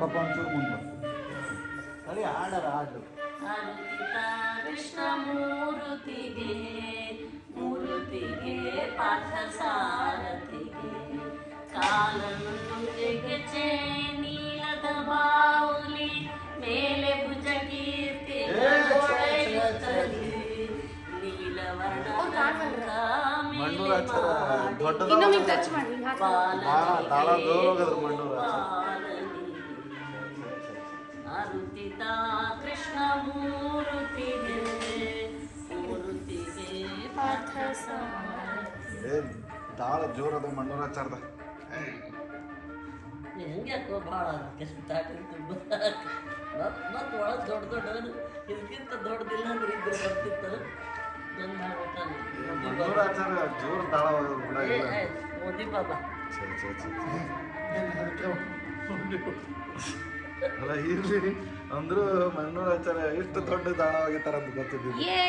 ಪಾಪ ಒಂಚೂರು ಮುಂದೆ ಅಳಿ ಹಾಡರ ಹಾಡು ಅರುತಿತ ಕೃಷ್ಣ ಮೂರುತಿಗೆ ಮೂರುತಿಗೆ ಪಾಠ ಸಾರಥಿಗೆ ಕಾಲನ್ನು ಜಗಚೆ ನೀಲದ ಬಾವುಲಿ ಮೇಲೆ ಭುಜ ಕೀರ್ತಿ ಹೊಳೆಯುತ್ತಲಿ ನೀಲವರ್ಣ ಮಂಡೂರಾಚಾರ ದೊಡ್ಡದ ಇನ್ನೊಮ್ಮೆ ಟಚ್ ಮಾಡಿ ಹಿಂಗ್ ಹಾಕು. ಹಾ, ತಾಳ ಜೋರ್ ಹೋಗದ್ರು ಮಂಡೂರಾಚಾರ ಅರುತಿತ ಕೃಷ್ಣ ಮೂರುತಿಗೆ ಮೂರುತಿಗೆ ಪಾಠ ತಾಳ ಜೋರದ ಮಂಡೂರಾಚಾರದ ಹೆಂಗೆ ಯಾಕೋ ಭಾಳ ಸ್ಟಾರ್ಟಿಂಗ್ ತುಂಬ ಮತ್ತು ಒಳಗೆ ದೊಡ್ಡ ದೊಡ್ಡ ಇದಕ್ಕಿಂತ ದೊಡ್ಡದಿಲ್ಲ ಅಂದ್ರೆ ಇದ್ರೆ ಬರ್ತಿತ್ತು ಜೋರ್ ತಾಳ ಮೋದಿ ಬಾಬಾ. ಸರಿ ಸರಿ ಸರಿ. ಅಲ್ಲ ಇರ್ಲಿ ಅಂದ್ರು ಆಚಾರ ಎಷ್ಟು ದೊಡ್ಡ ತಾಳ ಹೋಗಿತ್ತಾರ ಅಂತ ಗೊತ್ತಿದ್ದಿಲ್ಲ ಯೇ